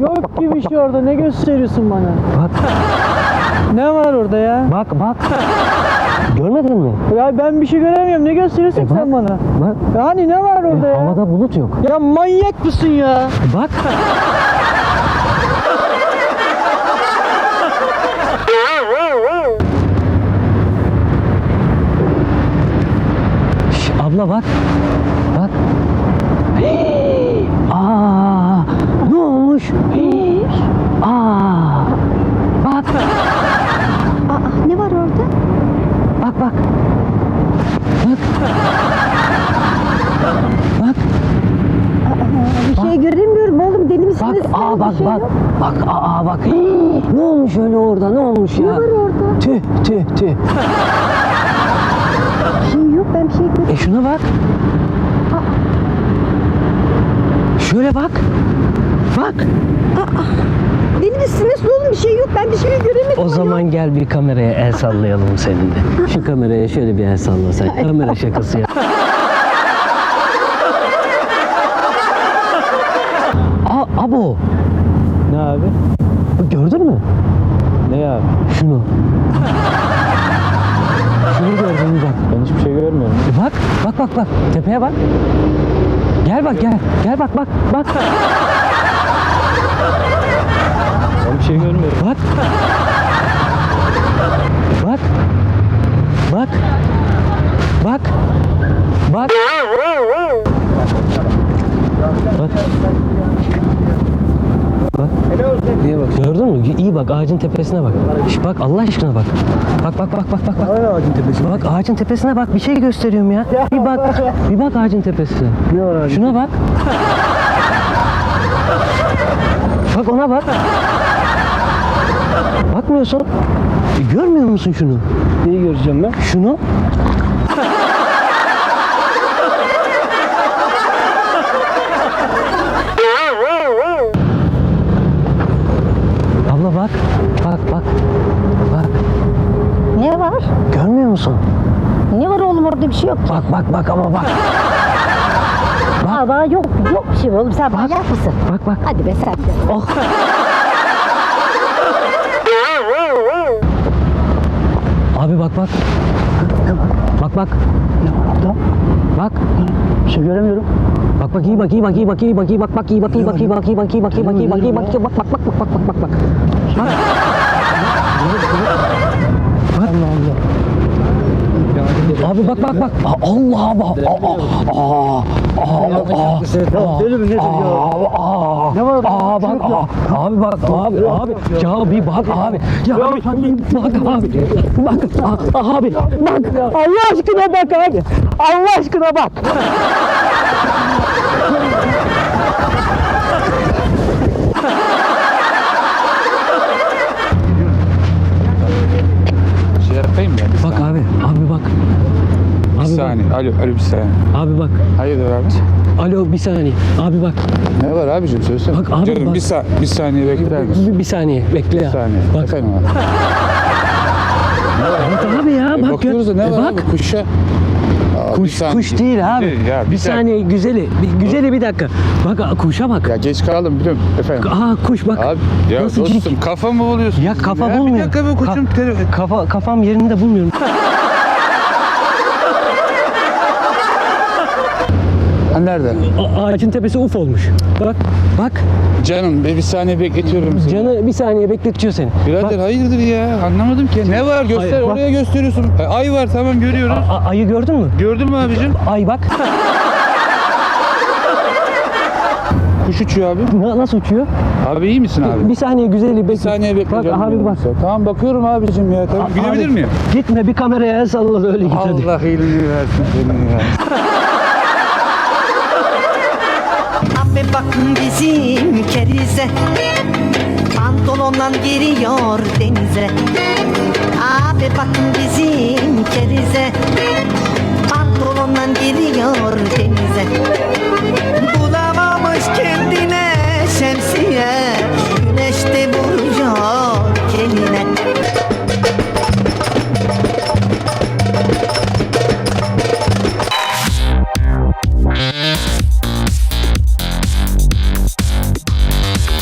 Yok gibi bir şey orada ne gösteriyorsun bana? bak Ne var orada ya? bak bak. Görmedin mi? Ya ben bir şey göremiyorum ne gösteriyorsun E bak. sen bana? Bak. Yani ne var orada E, ya? havada bulut yok. Ya manyak mısın ya? Bak. Şş, abla bak. Bak. Hii! Aa, ne? Hii! Aa. Bak. Aa, ne var orada? Bak bak. Bak. Bak. Bir şey göremiyorum oğlum deli misiniz? Bak. Aa bak şey bak. yok. Bak aa bak. Hii! Ne olmuş öyle orada? Ne olmuş ya? Ne var orada? Tüh tüh tüh. Bir şey yok ben bir şey göremiyorum. E şuna bak. Şöyle bak. Bak. Deli misiniz oğlum bir şey yok ben bir şey göremedim. O zaman gel bir kameraya el sallayalım seninle. Şu kameraya şöyle bir el salla sen. Kamera şakası ya. Aa, abo. Ne abi? Bu Gördün mü? Ne abi? Şunu. Şunu gördün mü bak. Ben hiçbir şey görmüyorum. E Bak, bak bak bak. Tepeye bak. Gel bak gel. Gel bak bak bak. Ben bir şey görmüyorum. Bak. Bak. Bak. Bak. Bak. Bak. Bak. Niye bak? Gördün mü? İyi bak ağacın tepesine bak. Şş, bak Allah aşkına bak. Bak bak bak bak bak bak. Hala ağacın tepesinde. Bak ağacın tepesine bak. Bir şey gösteriyorum ya. Bir bak. Bir bak ağacın tepesine. Ne var ağacın Şuna bak. Bak ona bak. Bakmıyorsun. E, Görmüyor musun şunu? Neyi göreceğim ben? Şunu. Abla bak. Bak bak. Bak. Ne var? Görmüyor musun? Ne var oğlum orada bir şey yok. Bak bak bak ama bak. Aa, bana yok yok bir şey oğlum sen manyak mısın? Bak bak. Hadi be sen de. Oh. Abi bak bak. Bak bak. Bak. Bir şey göremiyorum. Bak bak iyi bak iyi bak iyi bak iyi bak iyi bak bak iyi bak iyi bak iyi bak iyi bak iyi bak iyi bak iyi bak iyi bak iyi bak bak bak bak bak bak bak bak. Allah Abi bak bak bak. Allah abi. Aa, aa, aa, aa, Deli mi nedir ya? Aa, Ne var? Aa, bak, abi bak, abi, abi, ya bir bak abi, ya bir bak abi, bak, abi, bak, Allah aşkına bak abi, Allah aşkına bak. Alo bir saniye. abi bak, Hayırdır abi? alo bir saniye, abi bak, Ne var abicim söylesene. Bak abi, Canım bak. bir, sa bir saniye bekler misin? bir, bir saniye, bekle Bir ya. saniye. Bak, Efendim abi. bak abi ya, E, bak. bakıyoruz da ne e, var bak. abi kuşa? Aa, bir Kuş, kuş değil abi. Ya, bir, bir dakika. saniye güzeli, bir, güzeli bir dakika. Bak kuşa bak. Ya geç kaldım biliyorum efendim. Aa kuş bak. Abi ya Nasıl dostum cirik? kafa mı buluyorsun? Ya kafa ya, bulmuyor. Bir dakika be kuşum. Ka- kafa kafam yerinde bulmuyorum. Ha, nerede? A- ağacın tepesi uf olmuş. Bak bak Canım bir, bir saniye bekletiyorum seni. canı bir saniye bekletiyor seni. Birader hayırdır ya anlamadım ki. Ne var göster Hayır, bak. oraya gösteriyorsun. E, Ay var tamam görüyoruz. A- ayı gördün mü? Gördün mü abicim? Ay bak. Kuş uçuyor abi. Na- nasıl uçuyor? Abi iyi misin abi? Bir saniye güzeli bekle. Bir saniye bekle. Bak canım abi benim. bak. Tamam bakıyorum abicim ya. Tamam. A- Gülebilir abi, miyim? Gitme bir kameraya el salla da öyle git hadi. Allah iyiliğini versin senin ya. Abi bakın bizim kerize. Pantolondan giriyor denize. Abi bakın bizim kerize. Pantolondan giriyor denize